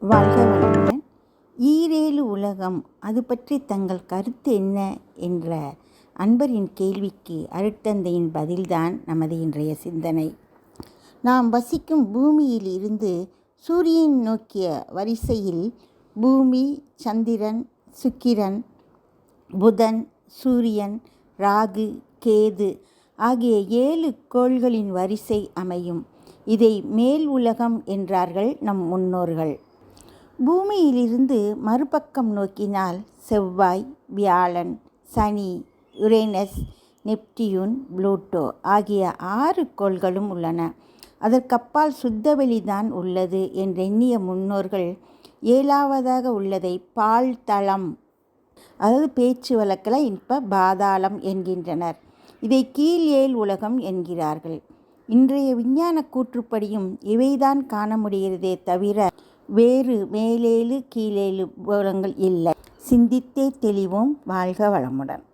வாழ்க வளமுடன். ஈரேழு உலகம் அது பற்றி தங்கள் கருத்து என்ன? என்ற அன்பரின் கேள்விக்கு அருட்தந்தையின் பதில்தான் நமது இன்றைய சிந்தனை. நாம் வசிக்கும் பூமியில் இருந்து சூரியன் நோக்கிய வரிசையில் பூமி சந்திரன் சுக்கிரன் புதன் சூரியன் ராகு கேது ஆகிய ஏழு கோள்களின் வரிசை அமையும். இதை மேல் உலகம் என்றார்கள் நம் முன்னோர்கள். பூமியிலிருந்து மறுபக்கம் நோக்கினால் செவ்வாய் வியாழன் சனி யுரேனஸ் நெப்டியூன் புளூட்டோ ஆகிய ஆறு கோள்களும் உள்ளன. அதற்கப்பால் சுத்தவெளிதான் உள்ளது என்றெண்ணிய முன்னோர்கள் ஏழாவதாக உள்ளதை பால் தளம் அதாவது பேச்சு வழக்கில் இப்போ பாதாளம் என்கின்றனர். இதை கீழ் ஏழ் உலகம் என்கிறார்கள். இன்றைய விஞ்ஞான கூற்றுப்படியும் இவைதான் காண முடிகிறதே தவிர வேறு மேலேழு கீழேழு விவரங்கள் இல்லை. சிந்தித்தே தெளிவோம். வாழ்க வளமுடன்.